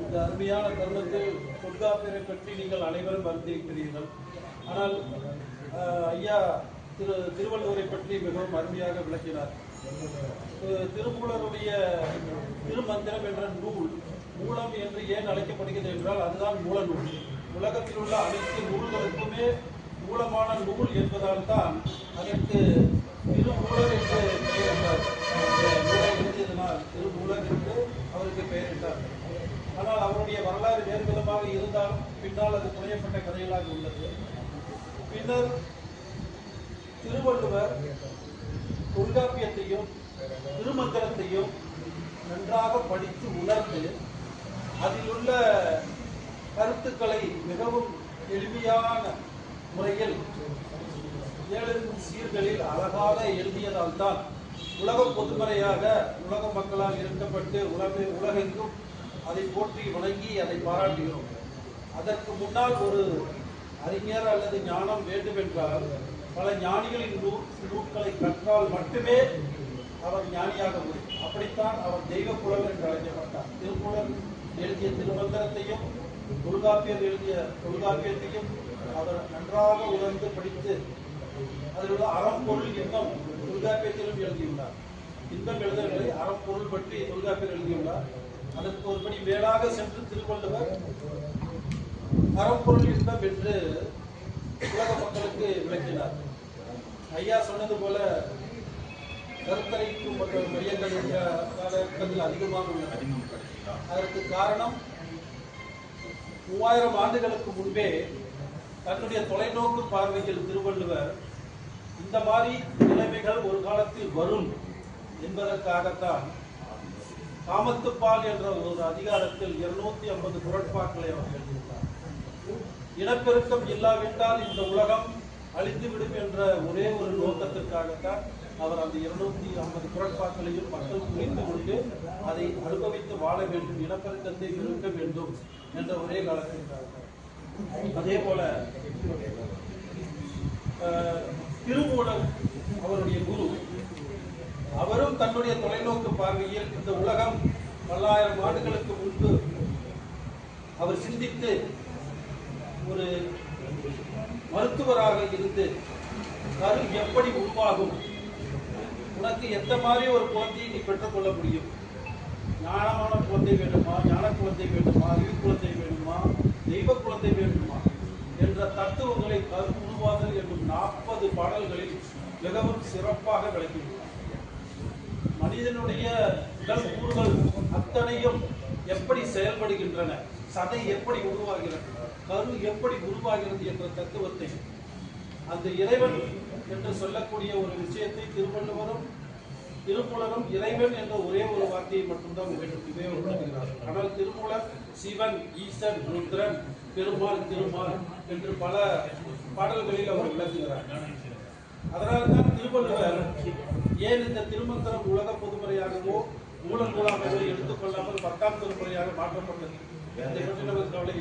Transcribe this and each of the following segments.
இந்த அருமையான தருணத்தில் தொல்காப்பியரை பற்றி நீங்கள் அனைவரும் அறிந்திருக்கிறீர்கள் ஆனால் ஐயா திரு திருவள்ளுவரை பற்றி மிகவும் அருமையாக விளக்கினார். திருமூலருடைய திருமந்திரம் என்ற நூல் மூலம் என்று ஏன் அழைக்கப்படுகிறது என்றால் அதுதான் மூல நூல் உலகத்தில் உள்ள அனைத்து நூல்களுக்குமே மூலமான நூல் என்பதால் தான் அதற்கு திருமூலர் என்று நூலை எழுதியதனால் திருமூலர் என்று அவருக்கு பெயரிட்டார் ஆனால் அவருடைய வரலாறு வேறு இருந்தாலும் பின்னால் அது புனையப்பட்ட கதைகளாக உள்ளது. பின்னர் திருவள்ளுவர் தொல்காப்பியத்தையும் திருமந்திரத்தையும் நன்றாக படித்து உணர்ந்து அதில் உள்ள கருத்துக்களை மிகவும் எளிமையான முறையில் ஏழு சீர்களில் அழகாக எழுதியதால் தான் உலக பொதுமறையாக உலக மக்களால் இருக்கப்பட்டு உலக உலகெங்கும் அதை போற்றி வணங்கி அதை பாராட்டுகிறோம். அதற்கு முன்னால் ஒரு அறிஞர் அல்லது ஞானம் வேண்டுமென்றால் பல ஞானிகளின் நூல் நூல்களை கற்றால் மட்டுமே அவர் ஞானியாக முடியும். அப்படித்தான் அவர் தெய்வ புலவர் என்று அழைக்கப்பட்டார். திருமூலர் எழுதிய திருமந்திரத்தையும் தொல்காப்பியர் எழுதிய தொல்காப்பியத்தையும் அவர் நன்றாக உணர்ந்து படித்து அதில் உள்ள அறம் பொருள் இன்னும் தொல்காப்பியத்திலும் எழுதியுள்ளார். இன்பம் எழுதவில்லை. அறப்பொருள் பற்றி தொல்காப்பியர் எழுதியுள்ளார். அதற்கு ஒருபடி மேலாக சென்று திருவள்ளுவர் அறப்பொருள் இன்பம் என்று உலக மக்களுக்கு விளக்கினார். ஐயா சொன்னது போல கருத்தரைக்கும் மற்றும் மையங்கள் காலகட்டத்தில் அதிகமாக உள்ளது அதற்கு காரணம் மூவாயிரம் ஆண்டுகளுக்கு முன்பே தன்னுடைய தொலைநோக்கு பார்வையில் திருவள்ளுவர் இந்த மாதிரி நிலைமைகள் ஒரு காலத்தில் வரும் என்பதற்காகத்தான் காமத்துப்பால் என்ற ஒரு அதிகாரத்தில் இருநூத்தி ஐம்பது குரட்பாக்களை அவர் எழுதியிருந்தார் இனப்பெருக்கம் இல்லாவிட்டால் இந்த உலகம் அழிந்துவிடும் என்ற ஒரே ஒரு நோக்கத்திற்காகத்தான் அவர் அந்த இருநூத்தி ஐம்பது குரட்பாக்களையும் மக்கள் புரிந்து கொண்டு அதை அனுபவித்து வாழ வேண்டும் இனப்பெருக்கத்தை இருக்க வேண்டும் என்ற ஒரே காலத்திற்காக அதே போல திருமூலம் அவருடைய குரு. அவரும் தன்னுடைய தொலைநோக்கு பார்வையில் இந்த உலகம் பல்லாயிரம் ஆண்டுகளுக்கு முன்பு அவர் சிந்தித்து ஒரு மருத்துவராக இருந்து கரு எப்படி உருவாகும்? உனக்கு எந்த மாதிரி ஒரு குழந்தையை நீ பெற்றுக்கொள்ள முடியும்? ஞானமான குழந்தை வேண்டுமா? ஞான குழந்தை வேண்டுமா? அறிவு குழந்தை வேண்டுமா? தெய்வ குழந்தை வேண்டுமா? என்ற தத்துவங்களை கரு உருவாதல் என்னும் நாற்பது பாடல்களில் மிகவும் சிறப்பாக விளக்கியுள்ளார் மனிதனுடைய உடல் கூறுகள் அத்தனையும் எப்படி செயல்படுகின்றன சதை எப்படி உருவாகிறது கரு எப்படி உருவாகிறது என்ற தத்துவத்தை அந்த இறைவன் என்று சொல்லக்கூடிய ஒரு விஷயத்தை திருவள்ளுவரும் திருமூலரும் இறைவன் என்ற ஒரே ஒரு வார்த்தையை மட்டும்தான் உபயோக- உபயோகப்படுத்துகிறார் ஆனால் திருமூலர் சிவன் ஈசன் ருத்ரன் பெருமாள் திருமால் என்று பல பாடல்களில் அவர் விளக்குகிறார் அதனால்தான் திருவள்ளுவர் ஏன் இந்த திருமந்திரம் உலக பொதுமுறையாகவோ மூல நூலாகவோ எடுத்துக்கொள்ளாமல் பத்தாம் திருமுறையாக மாற்றப்பட்டது? அதை பற்றி நமக்கு கவலை.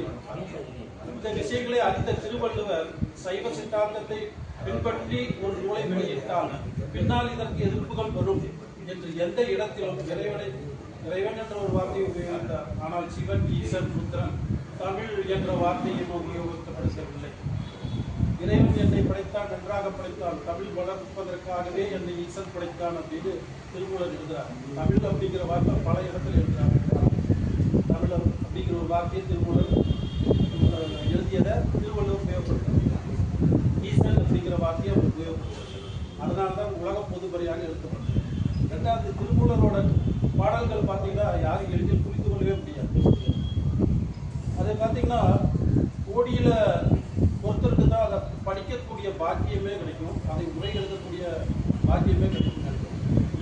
இந்த விஷயங்களை அறிந்த திருவள்ளுவர் சைவ சித்தாந்தத்தை பின்பற்றி ஒரு நூலை வெளியிட்டால் பின்னால் இதற்கு எதிர்ப்புகள் வரும் என்று எந்த இடத்திலும் இறைவனை இறைவன் என்ற ஒரு வார்த்தையை உபயோகித்தார். ஆனால் சிவன் ஈசன் ருத்ரன் தமிழ் என்ற வார்த்தையும் உபயோகிக்கப்படுத்தவில்லை இறைவன் என்னை படைத்தான் நன்றாக படைத்தான். தமிழ் வளர்ப்பதற்காகவே என்னை ஈசன் படைத்தான் அப்படின்னு திருமூலர் எழுதுறார். தமிழ் அப்படிங்கிற வார்த்தை பல இடத்துல எழுதுறாங்க தமிழ் அப்படிங்கிற ஒரு வார்த்தையை திருமூலர் எழுதியதை திருவள்ளுவர் உபயோகப்படுத்துறார் ஈசன் அப்படிங்கிற வார்த்தையை அவர் உபயோகப்படுத்துறார் அதனால தான் உலக பொதுமறையாக எழுதப்பட்டது. ரெண்டாவது திருமூலரோட பாடல்கள் பார்த்தீங்கன்னா யாரும் எளிதில் புரிந்து கொள்ளவே முடியாது. அதை பார்த்தீங்கன்னா கோடியில் ஒருத்தருக்கு தான் அதை படிக்கக்கூடிய பாக்கியமே கிடைக்கும். அதை உரை எழுதக்கூடிய பாக்கியமே கிடைக்கும்.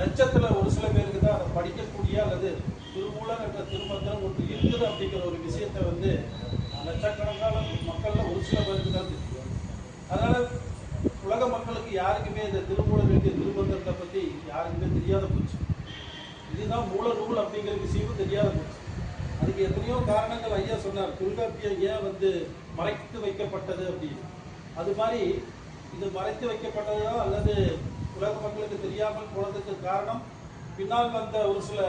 லட்சத்துல ஒரு சில பேருக்கு தான் அதை படிக்கக்கூடிய அல்லது திருமூலம் என்ற திருமந்திரம் ஒன்று இருக்குது அப்படிங்கிற ஒரு விஷயத்தை வந்து லட்சக்கணக்கான மக்கள்ல ஒரு சில பேருக்கு தான் தெரியும். அதனால உலக மக்களுக்கு யாருக்குமே இந்த திருமூலம் எழுதிய திருமந்திரத்தை பத்தி யாருக்குமே தெரியாத போச்சு. இதுதான் மூல நூல் அப்படிங்கிற விஷயமும் தெரியாத போச்சு. அதுக்கு எத்தனையோ காரணங்கள் ஐயா சொன்னார். தொல்காப்பியம் ஏன் வந்து மறைத்து வைக்கப்பட்டது அப்படின்னு. அது மாதிரி இது மறைத்து வைக்கப்பட்டதோ அல்லது உலக மக்களுக்கு தெரியாமல் போனதுக்கு காரணம் பின்னால் வந்த ஒரு சில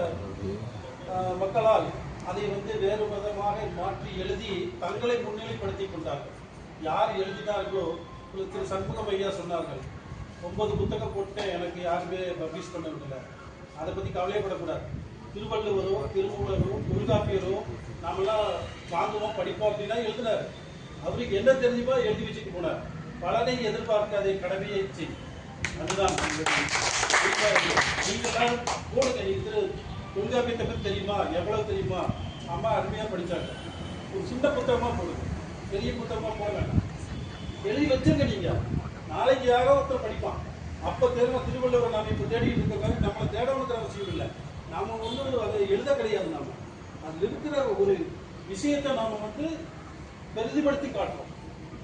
மக்களால் அதை வந்து வேறு விதமாக மாற்றி எழுதி தங்களை முன்னிலைப்படுத்தி கொண்டார்கள். யார் எழுதினார்களோ திரு சண்முகம் ஐயா சொன்னார்கள் ஒன்பது புத்தகம் போட்டு எனக்கு யாருமே பப்ளிஷ் பண்ண விடல. அதை பற்றி கவலைப்படக்கூடாது திருவள்ளுவரோ திருமூலரோ தொல்காப்பியரோ நாமெல்லாம் வாங்குவோம் படிப்போம் அப்படின்னா எழுதினார். அவருக்கு என்ன தெரிஞ்சுமோ எழுதி வச்சுட்டு போனார். பலனை எதிர்பார்க்காதே கடமையை செய். அதுதான் நீங்களாம் போடுங்க இது தொல்காப்பியத்தை பற்றி தெரியுமா? எவ்வளவு தெரியுமா? அம்மா அருமையா படிச்சாங்க. ஒரு சின்ன புத்தகமா போடுங்க. பெரிய புத்தகமா போட வேண்டாம். எழுதி வச்சிருங்க நீங்க. நாளைக்கு யாரோ ஒருத்தர் படிப்பான். அப்ப தேர்வு திருவள்ளுவர் நாம இப்ப தேடிட்டு இருக்க நம்மளை தேடணுங்கிற அவசியம் இல்லை. நாம வந்து அதை எழுத கிடையாது நாம. அதில் இருக்கிற ஒரு விஷயத்தை நாம வந்து பெரிதுபடுத்தி காட்டுறோம்.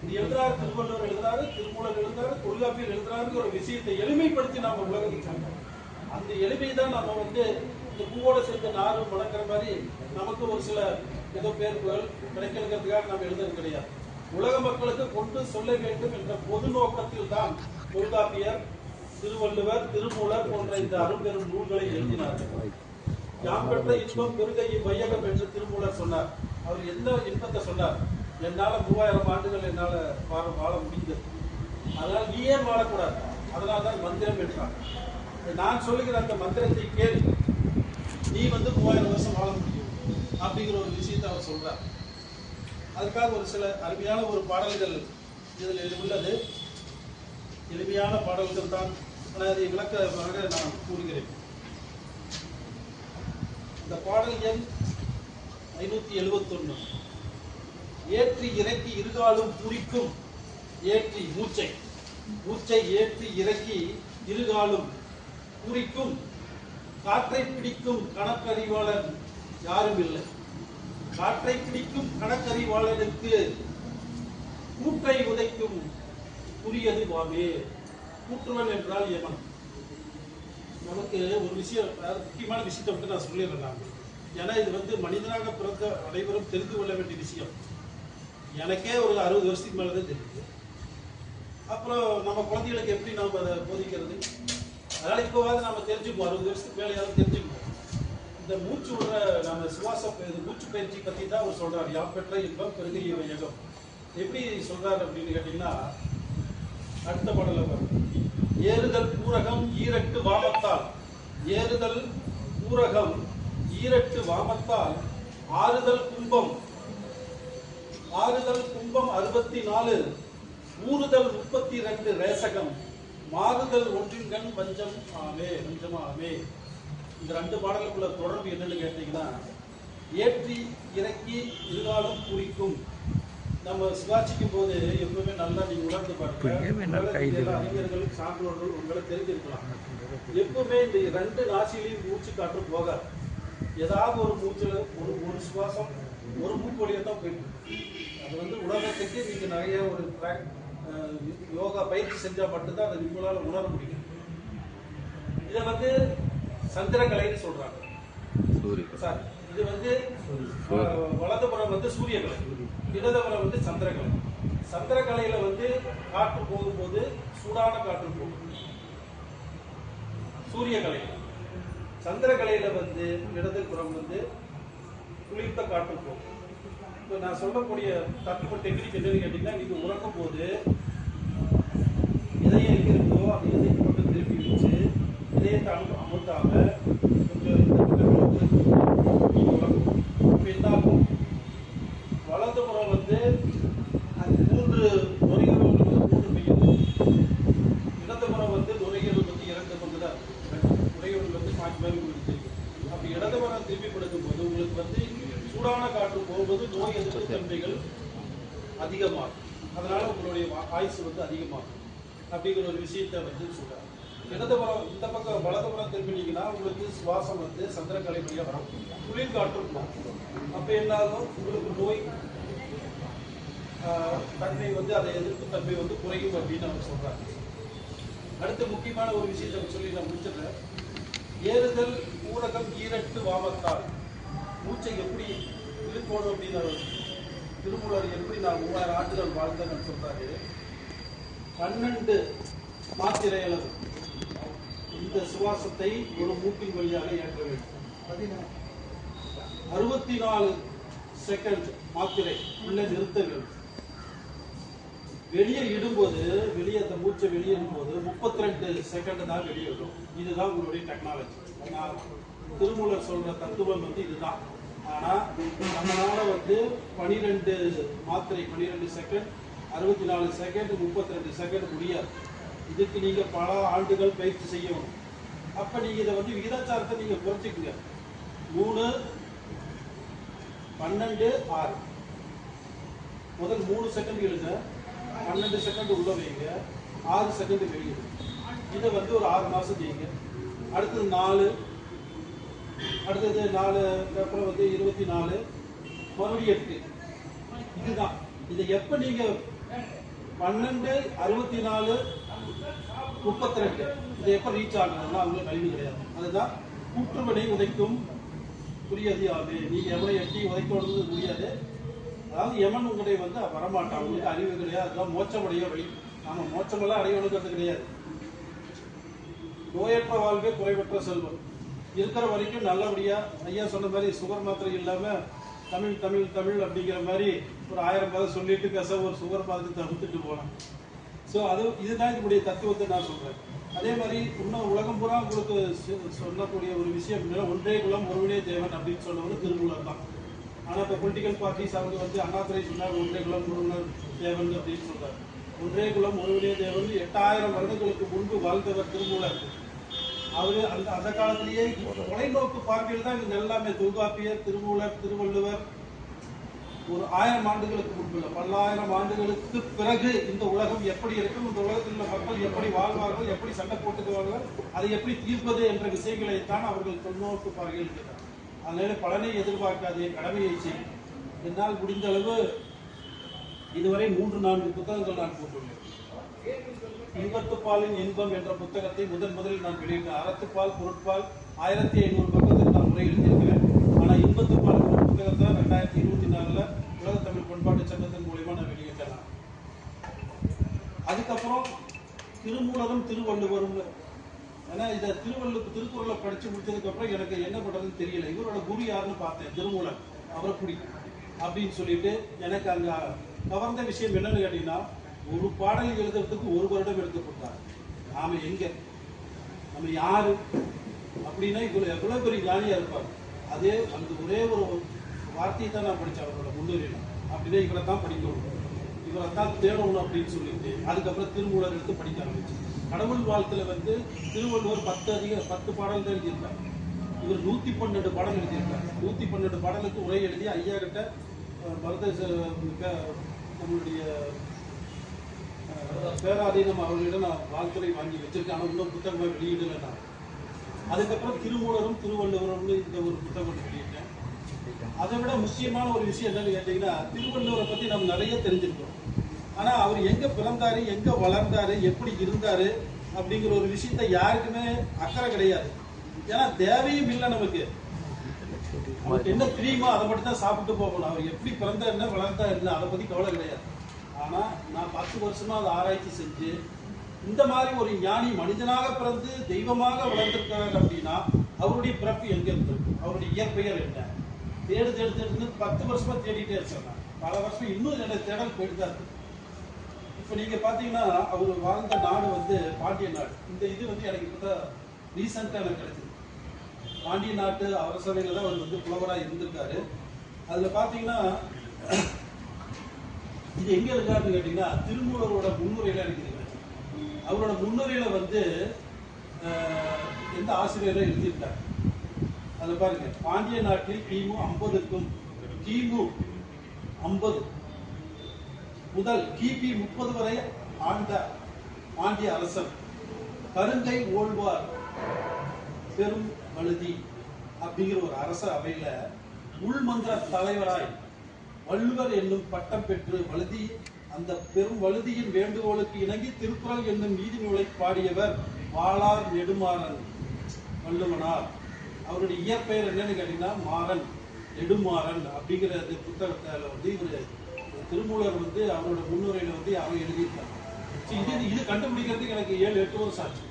இது எழுதுறாரு திருவள்ளுவர் எழுதுறாரு திருமூலர் எழுதுறாரு தொல்காப்பியர் எழுதுறாருங்கிற ஒரு விஷயத்தை எளிமைப்படுத்தி நாம உலகத்துக்கு காட்டுறோம் அந்த எளிமை தான் நம்ம வந்து இந்த பூவோட சேர்ந்த நாறு முடக்கிற மாதிரி நமக்கு ஒரு சில ஏதோ பேர்கள் கிடைக்கிறதுக்காக நம்ம எழுதுறது கிடையாது. உலக மக்களுக்கு கொண்டு சொல்ல வேண்டும் என்ற பொது நோக்கத்தில் தான் தொல்காப்பியர் திருவள்ளுவர் திருமூலர் போன்ற இந்த அரும்பெரும் நூல்களை எழுதினார்கள். யாம் பெற்ற இன்பம் பெருகையும் வையகம் என்று திருமூலர் சொன்னார். அவர் எந்த இன்பத்தை சொன்னார்? என்னால் மூவாயிரம் ஆண்டுகள் என்னால் வாழ வாழ முடிந்தது அதனால் நீ ஏன் வாழக்கூடாது? அதனால தான் மந்திரம் என்றார் நான் சொல்லுகிற அந்த மந்திரத்தை கேள். நீ வந்து மூவாயிரம் வருஷம் வாழ முடியும் அப்படிங்கிற ஒரு விஷயத்தை அவர் சொல்கிறார் அதுக்காக ஒரு சில அருமையான ஒரு பாடல்கள் இதில் உள்ளது. எளிமையான பாடல்கள் தான். ஆனால் அதை விளக்கமாக நான் கூறுகிறேன். இந்த பாடல் எண் ஐநூற்றி எழுபத்தொன்று ஏற்றி இறக்கி இருகாலும் குறிக்கும் ஏற்றி மூச்சை மூச்சை ஏற்றி இறக்கி இருகாலும் குறிக்கும் காற்றை பிடிக்கும் கணக்கறிவாளன் யாரும் இல்லை. காற்றை பிடிக்கும் கணக்கறிவாளனுக்கு கூற்றை உதைக்கும் புரியது வாமே. கூற்றுவன் என்றால் எவன் நமக்கு ஒரு விஷயம் முக்கியமான விஷயத்தை வந்து நான் சொல்லிடுறேன் நான். ஏன்னா இது வந்து மனிதனாக பிறந்த அனைவரும் தெரிந்து கொள்ள வேண்டிய விஷயம். எனக்கே ஒரு அறுபது வருஷத்துக்கு மேலே தான் தெரியுது. அப்புறம் நம்ம குழந்தைகளுக்கு எப்படி நாம் அதை போதிக்கிறது? அதனால் இப்போவாது நம்ம தெரிஞ்சுக்குவோம். அறுபது வருஷத்துக்கு மேலேயாவது தெரிஞ்சுக்குவோம் இந்த மூச்சு விடுற நம்ம சுவாச இது மூச்சு பயிற்சி பற்றி தான் அவர் சொல்கிறார் யாம் பெற்ற இன்பம் பெருகிய வையகம் எப்படி சொல்கிறார் அப்படின்னு கேட்டிங்கன்னா அடுத்த பாடலில் பாருங்க. ஏறுதல் பூரகம் ஈரட்டு வாமத்தால். ஏறுதல் பூரகம் ஈரட்டு வாமத்தால். ஆறுதல் கும்பம். ஆறுதல் கும்பம் அறுபத்தி நாலு ஊறுதல் முப்பத்தி ரெண்டு ரேசகம் மாறுதல் ஒன்றின்கண் வஞ்சம் ஆமே வஞ்சம் ஆமே. இந்த ரெண்டு பாடலுக்குள்ள தொடர்பு என்னன்னு கேட்டீங்கன்னா ஏற்றி இறக்கி இருகாலும் குறிக்கும். நம்ம சுவாசிக்கும் போது எப்பவுமே நல்லா நீங்க உணர்ந்து பாருங்க. அறிஞர்கள் சான்றோர்கள் உங்களை தெரிஞ்சிருக்கலாம். எப்பவுமே இந்த ரெண்டு நாசிலையும் மூச்சு காற்று போகாது. ஏதாவது ஒரு மூச்சுல ஒரு ஒரு சுவாசம் ஒரு மூக்கு வழியா தான் போயிட்டு அது வந்து உலகத்துக்கு நீங்க நிறைய ஒரு யோகா பயிற்சி செஞ்சா மட்டும்தான் அதை உங்களால உணர முடியும். இதை வந்து சந்திரகலைன்னு சொல்றாங்க. சார் இது வந்து வலதுபுறம் வந்து சூரியகலை இடதுபுறம் வந்து சந்திரகலை. சந்திரகலையில வந்து காற்று போகும்போது சூடான காற்று போகும். சூரியகலை சந்திரகலையில வந்து இடதுபுறம் வந்து குளிர்ந்த காற்று போகும். இப்போ நான் சொல்லக்கூடிய தத்துவ டெக்னிக் என்னன்னு கேட்டீங்கன்னா நீங்க உறங்கும் போது இதயம் எங்க இருக்கோ அந்த இதயத்தை மட்டும் திருப்பி வச்சு இதயத்தை அமு அமுத்தாம கொஞ்சம் இப்போ என்னாகும் வலதுபுறம் வந்து அந்த மூன்று நுரையீரல் வந்து மூன்று பெய்யும். இடதுபுறம் வந்து நுரையீரல் வந்து இரண்டு பங்கு தான் நுரையீரல் வந்து மாற்றி மாறி உங்களுக்கு தெரியும் அப்படி இடதுபுறம் திருப்பி படுக்கும் போது உங்களுக்கு வந்து சூடான காற்று போகும்போது நோய் எதிர்ப்பு தன்மைகள் அதிகமாகும். அதனால உங்களுடைய ஆயுசு வந்து அதிகமாகும். அப்படிங்கிற ஒரு விஷயத்தை வந்து சொல்றாங்க இடதுபுறம் இந்த பக்கம் வலதுபுறம் திரும்பினீங்கன்னா உங்களுக்கு சுவாசம் வந்து சந்திரக்கலை வழியாக வரும். குளிர் காற்று போகும் அப்போ என்ன ஆகும் உங்களுக்கு நோய் தன்மை வந்து அதை எதிர்ப்பு தன்மை வந்து குறையும் அப்படின்னு அவர் சொல்கிறார் அடுத்து முக்கியமான ஒரு விஷயத்தை சொல்லி நான் முடிச்சிடுறேன். ஏறுதல் ஊரகம் ஈரட்டு வாமத்தால். மூச்சை எப்படி இழுக்கணும் அப்படின்னு திருமூலர் எப்படி நான் மூவாயிரம் ஆண்டுகள் வாழ்ந்தேன்னு சொல்றாரு. பன்னெண்டு மாத்திரை அளவு இந்த சுவாசத்தை ஒரு மூக்கின் வழியாக ஏற்ற வேண்டும். அறுபத்தி நாலு செகண்ட் மாத்திரை உள்ள நிறுத்த வேண்டும் வெளியே இடும்போது வெளியே அந்த மூச்சை வெளியே இடும்போது முப்பத்தி ரெண்டு செகண்ட் தான் வெளியே விடும் இதுதான் உங்களுடைய டெக்னாலஜி திருமூலர் சொல்ற தத்துவம் வந்து இதுதான். ஆனா நம்மளால வந்து பனிரெண்டு மாத்திரை பனிரெண்டு செகண்ட் அறுபத்தி நாலு செகண்ட் முப்பத்தி ரெண்டு செகண்ட் முடியாது. இதுக்கு நீங்க பல ஆண்டுகள் பயிற்சி செய்யணும். அப்ப நீங்க இதை வந்து விகிதாச்சாரத்தை நீங்க குறைச்சிக்கங்க. மூணு பன்னெண்டு ஆறு. முதல் மூணு செகண்ட் இழுங்க பன்னெண்டு செகண்ட் உள்ள வைங்க. ஆறு செகண்ட் வெளியிடுங்க இதை வந்து ஒரு ஆறு மாசம் செய்யுங்க. அடுத்தது நாலு அடுத்தது நாலு அப்புறம் வந்து இருபத்தி நாலு மறுபடியும் எட்டு. இதுதான். இதை எப்ப நீங்க பன்னெண்டு அறுபத்தி நாலு முப்பத்தி ரெண்டு இது எப்ப ரீச் ஆகணும்னா அவங்களுக்கு கல்வி கிடையாது. அதுதான் கூற்றுவனை உதைக்கும் புரியாது யாரு நீ எவனை எட்டி உதைக்கணும்னு முடியாது. அதாவது எமன் உங்களை வந்து வரமாட்டான்? உங்களுக்கு அறிவு கிடையாது. அதுதான் மோட்சமடைய வழி. நாம மோச்சமெல்லாம் அடையணுங்கிறது கிடையாது. நோயற்ற வாழ்வே குறைவற்ற செல்வம். இருக்கிற வரைக்கும் நல்லபடியா ஐயா சொன்ன மாதிரி சுகர் மாத்திரை இல்லாம தமிழ் தமிழ் தமிழ் அப்படிங்கிற மாதிரி ஒரு ஆயிரம் பதம் சொல்லிட்டு பேச ஒரு சுகர் மாத்திரை தடுத்துட்டு போனேன் ஸோ அது இதுதான் இதனுடைய தத்துவத்தை நான் சொல்றேன். அதே மாதிரி இன்னும் உலகம் பூரா உங்களுக்கு சொல்லக்கூடிய ஒரு விஷயம் என்னன்னா ஒன்றே குலம் ஒருவனே தேவன் அப்படின்னு சொன்னவர் திருமூலர் தான். ஆனா இப்ப பொலிட்டிக்கல் பார்ட்டிஸ் அவங்க வந்து அண்ணாதுரை சொன்னார் ஒன்றே குலம் ஒருவனர் தேவன் அப்படின்னு சொல்றாரு ஒன்றே குலம் ஒருவனே தேவன் எட்டாயிரம் வருடங்களுக்கு முன்பு வாழ்ந்தவர் திருமூலர். அவரு அந்த அந்த காலத்திலேயே தொலைநோக்கு பார்வையில் தான் இவங்க எல்லாமே தொல்காப்பியர் திருமூலர் திருவள்ளுவர். ஒரு ஆயிரம் ஆண்டுகளுக்கு முன்புள்ள பல்லாயிரம் ஆண்டுகளுக்கு பிறகு இந்த உலகம் எப்படி இருக்கும்? இந்த உலகத்தில் உள்ள மக்கள் எப்படி வாழ்வார்கள்? எப்படி சண்டை போட்டுக்குவார்கள்? அதை எப்படி தீர்ப்பது என்ற விஷயங்களைத்தான் அவர்கள் தொல்நோக்கு பார்வையில் இருக்கிறார். அதனால பலனை எதிர்பார்க்காதே கடமையை செய்யும் என்னால் முடிந்த அளவு இதுவரை மூன்று நான்கு புத்தகங்கள் நான் போட்டுள்ளேன். இன்பத்துப்பாலின் இன்பம் என்ற புத்தகத்தை முதன் முதலில் நான் வெளியிட்டேன் அறத்துப்பால் பொருட்பால் ஆயிரத்தி ஐநூறு பக்கத்தில் நான் உரை எழுதியிருக்கிறேன். ஆனா இன்பத்துப்பால் புத்தகத்தை ரெண்டாயிரத்தி இருபத்தி நாலுல உலக தமிழ் பண்பாட்டு சங்கத்தின் மூலியமா நான் வெளியிட்டேன். அதுக்கப்புறம் திருமூலரும் திருவள்ளுவரும் ஏன்னா இதை திருவள்ளு திருக்குறளை படிச்சு முடிச்சதுக்கு அப்புறம் எனக்கு என்ன பண்ணுறதுன்னு தெரியல. இவரோட குரு யாருன்னு பார்த்தேன் திருமூலன் அவரை பிடிக்கும் அப்படின்னு சொல்லிட்டு எனக்கு அங்க கவர்ந்த விஷயம் என்னன்னு கேட்டீங்கன்னா ஒரு பாடல் எழுதுறதுக்கு ஒரு வருடம் எடுத்துக்கொண்டார் நாம எங்க? நம்ம யாரு? அப்படின்னா இவ்வளவு எவ்வளவு பெரிய ஞானியா இருப்பார். அதே அந்த ஒரே ஒரு வார்த்தையை தான் நான் படித்தேன் அவரோட முன்னுரையில அப்படின்னா இவரை தான் படிக்கணும். இவரை தான் தேடணும் அப்படின்னு சொல்லிட்டு அதுக்கப்புறம் திருமூலர் எடுத்து படிக்க ஆரம்பிச்சு கடவுள் வாழ்த்துல வந்து திருவள்ளுவர் பத்து அதிக பத்து பாடல் தான் எழுதியிருக்கார். இவர் நூத்தி பன்னெண்டு பாடல் எழுதியிருக்கார். நூத்தி பன்னெண்டு பாடலுக்கு உரை எழுதி ஐயா கிட்ட பரத நம்மளுடைய பேராதீனம் அவர்களிடம் நான் வாழ்த்துறை வாங்கி வச்சிருக்கேன். ஆனால் இன்னும் புத்தகமாக வெளியிடல நான். அதுக்கப்புறம் திருமூலரும் திருவள்ளுவரும் இந்த ஒரு புத்தகம் வெளியிட்டேன். அதை விட முக்கியமான ஒரு விஷயம் என்னன்னு கேட்டீங்கன்னா திருவள்ளுவரை பற்றி நம்ம நிறைய தெரிஞ்சிருக்கோம். ஆனால் அவர் எங்கே பிறந்தாரு எங்கே வளர்ந்தாரு எப்படி இருந்தாரு அப்படிங்கிற ஒரு விஷயத்த யாருக்குமே அக்கறை கிடையாது. ஏன்னா தேவையும் இல்லை நமக்கு. நமக்கு என்ன தெரியுமோ அதை மட்டும் தான் சாப்பிட்டு போகணும். அவர் எப்படி பிறந்தா என்ன வளர்ந்தா என்ன அதை பற்றி கவலை கிடையாது. ஆனால் நான் பத்து வருஷமாக அதை ஆராய்ச்சி செஞ்சு இந்த மாதிரி ஒரு ஞானி மனிதனாக பிறந்து தெய்வமாக வளர்ந்திருக்கிறார் அப்படின்னா அவருடைய பிறப்பு எங்கே இருந்திருக்கும் அவருடைய இயற்பெயர் என்ன? தேடு தேடு தேடுன்னு பத்து வருஷமாக தேடிட்டே இருக்கேன் பல வருஷம் இன்னும் என்னோட தேடல் போயிட்டு தான் இருக்கு. இப்போ நீங்கள் பார்த்தீங்கன்னா அவர் வாழ்ந்த நாடு வந்து பாண்டிய நாடு. இந்த இது வந்து எனக்கு இப்பதான் ரீசெண்டாக எனக்கு கிடைச்சிது. பாண்டிய நாட்டு அரசவையில் தான் அவர் வந்து புலவராக இருந்திருக்காரு. அதில் பார்த்தீங்கன்னா இது எங்க இருக்காருன்னு கேட்டீங்கன்னா திருமூலரோட முன்னுரையில எனக்கு அவரோட முன்னுரையில வந்து எந்த ஆசிரியரும் எழுதியிருக்காரு. அதை பாருங்க. பாண்டிய நாட்டில் கிமு ஐம்பதுக்கும் கிமு ஐம்பது முதல் கிபி முப்பது வரை ஆண்ட பாண்டிய அரசன் கருங்கை ஓழ்வார் பெரும் வழுதி அப்படிங்கிற ஒரு அரச அவையில உள்மந்திர தலைவராய் வள்ளுவர் என்னும் பட்டம் பெற்று வழுதி அந்த பெரும் வழுதியின் வேண்டுகோளுக்கு இணங்கி திருக்குறள் என்னும் நீதி நூலை பாடியவர் வாளார் நெடுமாறன் வள்ளுவனார். அவருடைய இயற்பெயர் என்னன்னு கேட்டீங்கன்னா மாறன் நெடுமாறன் அப்படிங்கிற அந்த வந்து இவர் திருமூலர் வந்து அவரோட முன்னுரையில வந்து அவர் எழுதியிருக்காங்க சரி, இது இது கண்டுபிடிக்கிறதுக்கு எனக்கு ஏழு எட்டு வருஷம் ஆச்சு.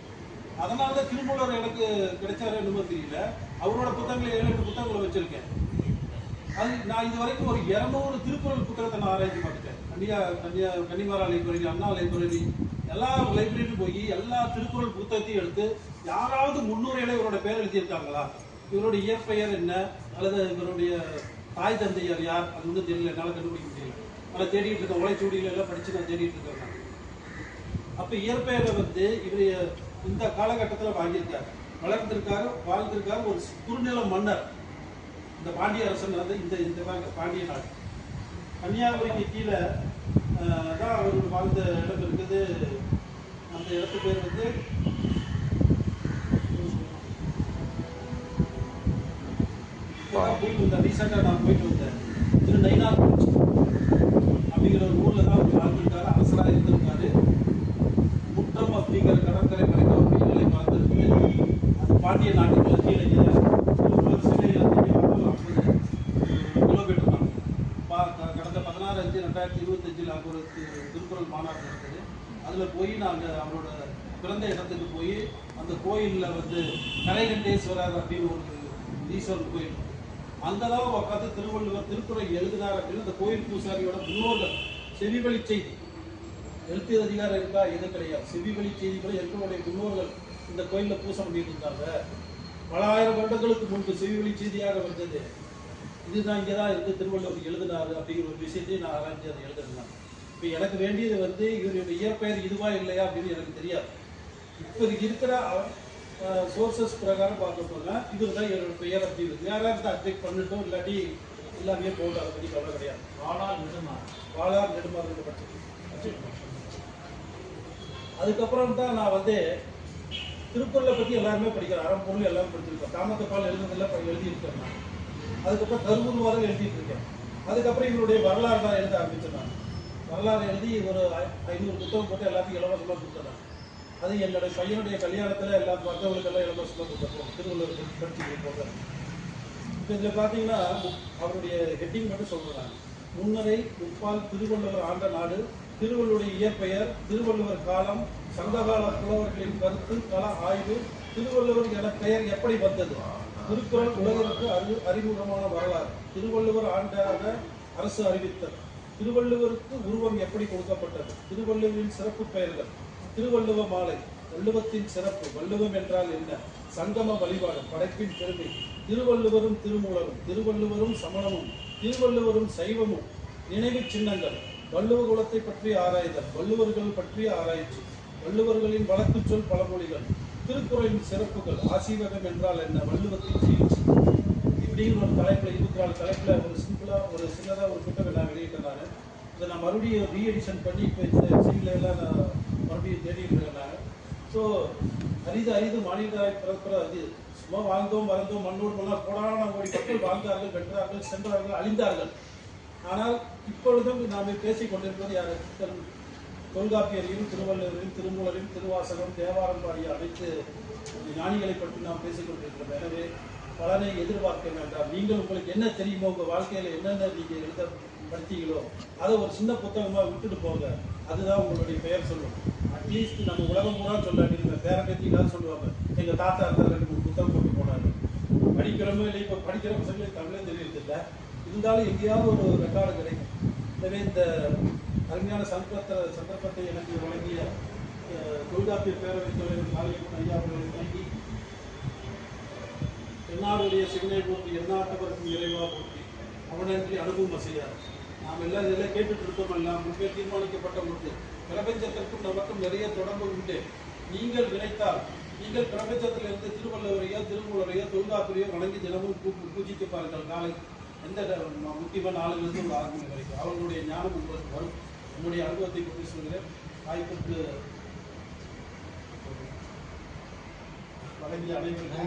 அதனால தான் திருமூலர் எனக்கு கிடைச்சாரு என்னமோ தெரியல. அவரோட புத்தகங்களை ஏழு எட்டு புத்தகங்களை வச்சிருக்கேன். அது நான் இது வரைக்கும் ஒரு இரநூறு திருக்குறள் புத்தகத்தை நான் ஆராய்ச்சி பார்த்துட்டேன். கன்னியா கன்னியா கன்னிமாரா லைப்ரரி அண்ணா லைப்ரரி எல்லா லைப்ரரியும் போய் எல்லா திருக்குறள் புத்தகத்தையும் எடுத்து யாராவது முன்னுரையில இவரோட பேர் எழுதியிருக்காங்களா? இவருடைய இயற்பெயர் என்ன? அல்லது இவருடைய தாய் தந்தையர் யார்? அது வந்து தெரியல. என்னால் கண்டுபிடிக்க முடியல. அதை தேடிட்டு இருக்கேன் உழைச்சூடியில எல்லாம் படிச்சு நான் தேடிட்டு இருக்கேன் அப்போ இயற்பெயரை வந்து இவர் இந்த காலகட்டத்தில் வாங்கியிருக்காரு. வளர்ந்திருக்காரு வாழ்ந்திருக்காரு ஒரு குறுநில மன்னர். இந்த பாண்டிய அரசன் வந்து இந்த இந்த பாண்டிய நாடு. கன்னியாகுமரிக்கு கீழே தான் அவர் வாழ்ந்த இடம் இருக்குது. அந்த இடத்து பேர் வந்து போயிட்டு வந்தேன். ரீசெண்டாக நான் போயிட்டு வந்தேன். திரு நைனார் அப்படிங்கிற ஒரு ஊரில் தான் அவர் வாழ்ந்திருக்காரு அரசராக இருந்திருக்காரு முற்றம் அப்படிங்கிற கடற்கரை வரைக்கும் அவர் எல்லை பார்த்துருக்கு அது பாண்டிய நாட்டுக்குள்ள கீழே திருக்குறள் சிலை இலக்கிய ஒரு ஐம்பது கிலோமீட்டர் தான் பா- க- கடந்த பதினாறு அஞ்சு ரெண்டாயிரத்தி இருபத்தஞ்சில் அங்கே ஒரு தி- திருக்குறள் மாநாடு நடக்குது அதில் போய் நாங்கள் அவரோட பிறந்த இடத்துக்கு போய் அந்த கோயிலில் வந்து கரைகண்டேஸ்வரர் அப்படின்னு ஒரு ஈஸ்வரன் கோயில் இருக்கு. அங்கதான் உட்காந்து திருவள்ளுவர் திருக்குறள் எழுதினார் அப்படின்னு அந்த கோயில் பூசாரியோட முன்னோர்கள் செவிவழி செய்தி. எழுத்து அதிகாரம் இருக்கா? எதுவும் கிடையாது. செவிவழி செய்திகளை எங்களுடைய முன்னோர்கள் இந்த கோயிலில் பூசை பண்ணிட்டு இருந்தாங்க. பல ஆயிரம் வருடங்களுக்கு முன்பு செவிவழி செய்தியாக வந்தது. இதுதான் இங்கே தான் இருந்து திருவள்ளுவர் எழுதினார் அப்படிங்கிற ஒரு விஷயத்தையும் நான் ஆராய்ச்சி அதை எழுதுனேன். இப்போ எனக்கு வேண்டியது வந்து இவருடைய இயற்பெயர் இதுவா இல்லையா அப்படின்னு எனக்கு தெரியாது. இப்போதைக்கு இருக்கிற சோர்சஸ் பிரகாரம் பார்க்க போனால் இவர் தான் என்னோட பெயர் அப்படி இருக்கு யாராவது அப்டேட் பண்ணிட்டோம் இல்லாட்டி எல்லாமே போட்டு அதை பற்றி கவலை கிடையாது. வாழார் நெடுமாறன் வாழார் நெடுமாறு பட்சத்தில். அதுக்கப்புறம் தான் நான் வந்து திருக்குறளை பற்றி எல்லாருமே படிக்கிறேன். அறம்பொருள் எல்லாம் படிச்சிருக்கேன் காமத்தப்பால் எழுதுனதெல்லாம் எழுதியிருக்கேன் நான். அதுக்கப்புறம் கருவுருவாதம் எழுதிட்டு இருக்கேன் அதுக்கப்புறம் இவருடைய வரலாறு தான் எழுத ஆரம்பிச்சேன். நான் வரலாறு எழுதி ஒரு ஐநூறு புத்தகம் போட்டு எல்லாத்தையும் இலவசமாக கொடுத்துறேன் அது என்னுடைய பையனுடைய கல்யாணத்தில் எல்லா மற்றவங்களுக்கெல்லாம் இலவசமாக கொடுத்துருக்கோம் திருவள்ளுவர் படிச்சு போக இப்போ இதில் பார்த்தீங்கன்னா அவருடைய ஹெட்டிங் மட்டும் சொல்றேன் முன்னரை முப்பால் திருவள்ளுவர் ஆண்ட நாடு திருவள்ளுடைய இயற்பெயர் திருவள்ளுவர் காலம் சங்ககால புலவர்களின் கருத்து கள ஆய்வு திருவள்ளுவர் என பெயர் எப்படி வந்தது? திருக்குறள் உலகிற்கு அறி அறிமுகமான வரலாறு. திருவள்ளுவர் ஆண்டாக அரசு அறிவித்தல் திருவள்ளுவருக்கு உருவம் எப்படி கொடுக்கப்பட்டது? திருவள்ளுவரின் சிறப்பு பெயர்கள். திருவள்ளுவ மாலை வள்ளுவத்தின் சிறப்பு வள்ளுவம் என்றால் என்ன? சங்கம வழிபாடு படைப்பின் பெருமை. திருவள்ளுவரும் திருமூலரும் திருவள்ளுவரும் சமணமும் திருவள்ளுவரும் சைவமும். நினைவு சின்னங்கள். வள்ளுவ குலத்தை பற்றி ஆராய்தல் வள்ளுவர்கள் பற்றிய ஆராய்ச்சி வள்ளுவர்களின் வழக்கு சொல் பழமொழிகள் திருக்குறளின் சிறப்புகள் ஆசீவகம் என்றால் என்ன வள்ளுவத்தின் சிகிச்சை. இப்படின்னு ஒரு தலைப்பில் இருபத்தி நாலு தலைப்பில் ஒரு சிம்பிளாக ஒரு சின்னதாக ஒரு புத்தகம் நான் வெளியிட்டேன் நான் இதை நான் மறுபடியும் ரீஎடிஷன் பண்ணி இப்போ இந்த சீனில் எல்லாம் நான் மறுபடியும் தேடிட்டு இருக்கேன் நான். ஸோ அரிது அரிது மாநிலராய் பிறப்பிற அது. சும்மா வாழ்ந்தோம் வளர்ந்தோம் மண்ணோடு மண்ணால் கோடான கோடி மக்கள் வாழ்ந்தார்கள் வென்றார்கள் சென்றார்கள் அழிந்தார்கள். ஆனால் இப்பொழுதும் நாம் பேசிக் கொண்டிருப்பது யார்? தொல்காப்பியரையும் திருவள்ளுவரையும் திருமூலரையும் திருவாசகம் தேவாரம் பாடிய அனைத்து ஞானிகளை பற்றி நாம் பேசிக் கொண்டிருக்கிறோம். எனவே பலனை எதிர்பார்க்க வேண்டாம். நீங்கள் உங்களுக்கு என்ன தெரியுமோ உங்கள் வாழ்க்கையில் என்னென்ன நீங்கள் எழுத படித்தீங்களோ அதை ஒரு சின்ன புத்தகமாக விட்டுட்டு போங்க. அதுதான் உங்களுடைய பெயர் சொல்லும். அட்லீஸ்ட் நம்ம உலகம் பூரா சொல்லாட்டி நம்ம பேர பேத்திகளாவது சொல்லுவாங்க. எங்கள் தாத்தா இருந்தால் ரெண்டு மூணு புத்தகம் கொண்டு போனாங்க படிக்கிறோமோ இல்லை இப்போ படிக்கிற பசங்களே தமிழே தெரியறது இல்லை. இருந்தாலும் எங்கேயாவது ஒரு ரெக்கார்டு கிடைக்கும். எனவே இந்த அருமையான சந்தர்ப்பத்தை சந்தர்ப்பத்தை எனக்கு வழங்கிய தொழிலாப்பிய பேரவைத் தலைவர் காளியப்பன் ஐயா அவர்களை வணங்கி என்னாடுடைய சிவனை போற்றி எந்நாட்டவருக்கும் இறைவா போற்றி அவனன்றி அனுபவம் செய்யாது நாம் எல்லாம் இதெல்லாம் கேட்டுட்டு இருக்கோம் எல்லாம். முன்பே தீர்மானிக்கப்பட்ட ஒன்று பிரபஞ்சத்திற்கும் நமக்கும் நிறைய தொடர்பு உண்டு. நீங்கள் நினைத்தால் நீங்கள் பிரபஞ்சத்தில் இருந்து திருவள்ளுவரையோ திருமூலரையோ தொல்காப்பியரையோ வணங்கி தினமும் பூஜித்து பாருங்கள். காலை எந்த முக்கியமான ஆளுங்களுக்கு ஒரு ஆறு மணி வரைக்கும். அவர்களுடைய ஞானம் உங்களுக்கு வரும். உங்களுடைய அனுபவத்தை பற்றி சொல்கிறேன். வாய்ப்புக்கு வழங்கிய அனைவருக்கும்